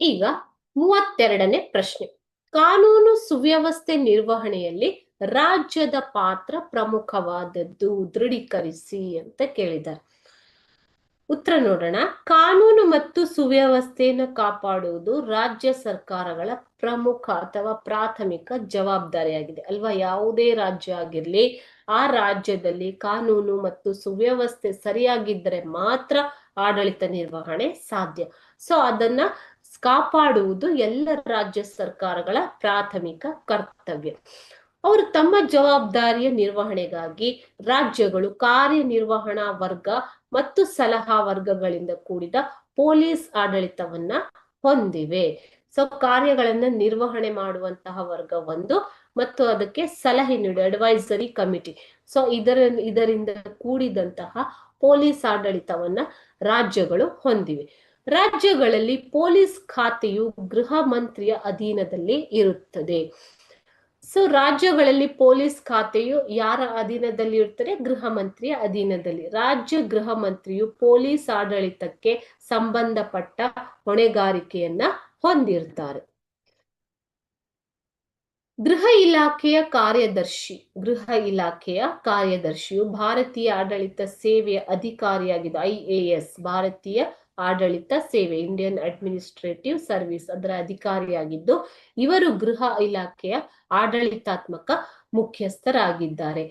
ಈಗ ಮೂವತ್ತೆರಡನೇ ಪ್ರಶ್ನೆ. ಕಾನೂನು ಸುವ್ಯವಸ್ಥೆ ನಿರ್ವಹಣೆಯಲ್ಲಿ ರಾಜ್ಯದ ಪಾತ್ರ ಪ್ರಮುಖವಾದದ್ದು ದೃಢೀಕರಿಸಿ ಅಂತ ಕೇಳಿದ್ದಾರೆ. ಉತ್ತರ ನೋಡೋಣ. ಕಾನೂನು ಮತ್ತು ಸುವ್ಯವಸ್ಥೆಯನ್ನು ಕಾಪಾಡುವುದು ರಾಜ್ಯ ಸರ್ಕಾರಗಳ ಪ್ರಮುಖ ಅಥವಾ ಪ್ರಾಥಮಿಕ ಜವಾಬ್ದಾರಿಯಾಗಿದೆ. ಅಲ್ವಾ? ಯಾವುದೇ ರಾಜ್ಯ ಆಗಿರ್ಲಿ, ಆ ರಾಜ್ಯದಲ್ಲಿ ಕಾನೂನು ಮತ್ತು ಸುವ್ಯವಸ್ಥೆ ಸರಿಯಾಗಿದ್ದರೆ ಮಾತ್ರ ಆಡಳಿತ ನಿರ್ವಹಣೆ ಸಾಧ್ಯ. ಸೊ ಅದನ್ನ ಕಾಪಾಡುವುದು ಎಲ್ಲ ರಾಜ್ಯ ಸರ್ಕಾರಗಳ ಪ್ರಾಥಮಿಕ ಕರ್ತವ್ಯ. ಅವರು ತಮ್ಮ ಜವಾಬ್ದಾರಿಯ ನಿರ್ವಹಣೆಗಾಗಿ ರಾಜ್ಯಗಳು ಕಾರ್ಯನಿರ್ವಹಣಾ ವರ್ಗ ಮತ್ತು ಸಲಹಾ ವರ್ಗಗಳಿಂದ ಕೂಡಿದ ಪೊಲೀಸ್ ಆಡಳಿತವನ್ನ ಹೊಂದಿವೆ. ಸೊ ಕಾರ್ಯಗಳನ್ನ ನಿರ್ವಹಣೆ ಮಾಡುವಂತಹ ವರ್ಗ ಒಂದು ಮತ್ತು ಅದಕ್ಕೆ ಸಲಹೆ ನೀಡಿ ಅಡ್ವೈಸರಿ ಕಮಿಟಿ ಸೊ ಇದರ, ಇದರಿಂದ ಕೂಡಿದಂತಹ ಪೊಲೀಸ್ ಆಡಳಿತವನ್ನ ರಾಜ್ಯಗಳು ಹೊಂದಿವೆ. ರಾಜ್ಯಗಳಲ್ಲಿ ಪೊಲೀಸ್ ಖಾತೆಯು ಗೃಹ ಮಂತ್ರಿಯ ಅಧೀನದಲ್ಲಿ ಇರುತ್ತದೆ. ಸೊ ರಾಜ್ಯಗಳಲ್ಲಿ ಪೊಲೀಸ್ ಖಾತೆಯು ಯಾರ ಅಧೀನದಲ್ಲಿ ಇರ್ತಾರೆ ಗೃಹ ಮಂತ್ರಿಯ ಅಧೀನದಲ್ಲಿ. ರಾಜ್ಯ ಗೃಹ ಮಂತ್ರಿಯು ಪೊಲೀಸ್ ಆಡಳಿತಕ್ಕೆ ಸಂಬಂಧಪಟ್ಟ ಹೊಣೆಗಾರಿಕೆಯನ್ನ ಹೊಂದಿರ್ತಾರೆ ಗೃಹ ಇಲಾಖೆಯ ಕಾರ್ಯದರ್ಶಿ, ಗೃಹ ಇಲಾಖೆಯ ಕಾರ್ಯದರ್ಶಿಯು ಭಾರತೀಯ ಆಡಳಿತ ಸೇವೆಯ ಅಧಿಕಾರಿಯಾಗಿದ್ದು ಐ ಭಾರತೀಯ ಆಡಳಿತ ಸೇವೆ ಇಂಡಿಯನ್ ಅಡ್ಮಿನಿಸ್ಟ್ರೇಟಿವ್ ಸರ್ವಿಸ್ ಅದರ ಅಧಿಕಾರಿಯಾಗಿದ್ದು, ಇವರು ಗೃಹ ಇಲಾಖೆಯ ಆಡಳಿತಾತ್ಮಕ ಮುಖ್ಯಸ್ಥರಾಗಿದ್ದಾರೆ.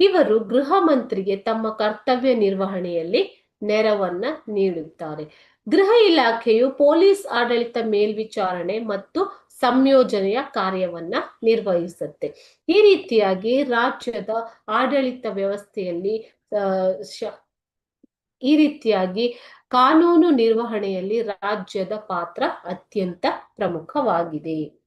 ಇವರು ಗೃಹ ಮಂತ್ರಿಗೆ ತಮ್ಮ ಕರ್ತವ್ಯ ನಿರ್ವಹಣೆಯಲ್ಲಿ ನೆರವನ್ನ ನೀಡುತ್ತಾರೆ. ಗೃಹ ಇಲಾಖೆಯು ಪೊಲೀಸ್ ಆಡಳಿತ ಮೇಲ್ವಿಚಾರಣೆ ಮತ್ತು ಸಂಯೋಜನೆಯ ಕಾರ್ಯವನ್ನ ನಿರ್ವಹಿಸುತ್ತೆ. ಈ ರೀತಿಯಾಗಿ ರಾಜ್ಯದ ಆಡಳಿತ ವ್ಯವಸ್ಥೆಯಲ್ಲಿ ಈ ರೀತಿಯಾಗಿ ಕಾನೂನು ನಿರ್ವಹಣೆಯಲ್ಲಿ ರಾಜ್ಯದ ಪಾತ್ರ ಅತ್ಯಂತ ಪ್ರಮುಖವಾಗಿದೆ.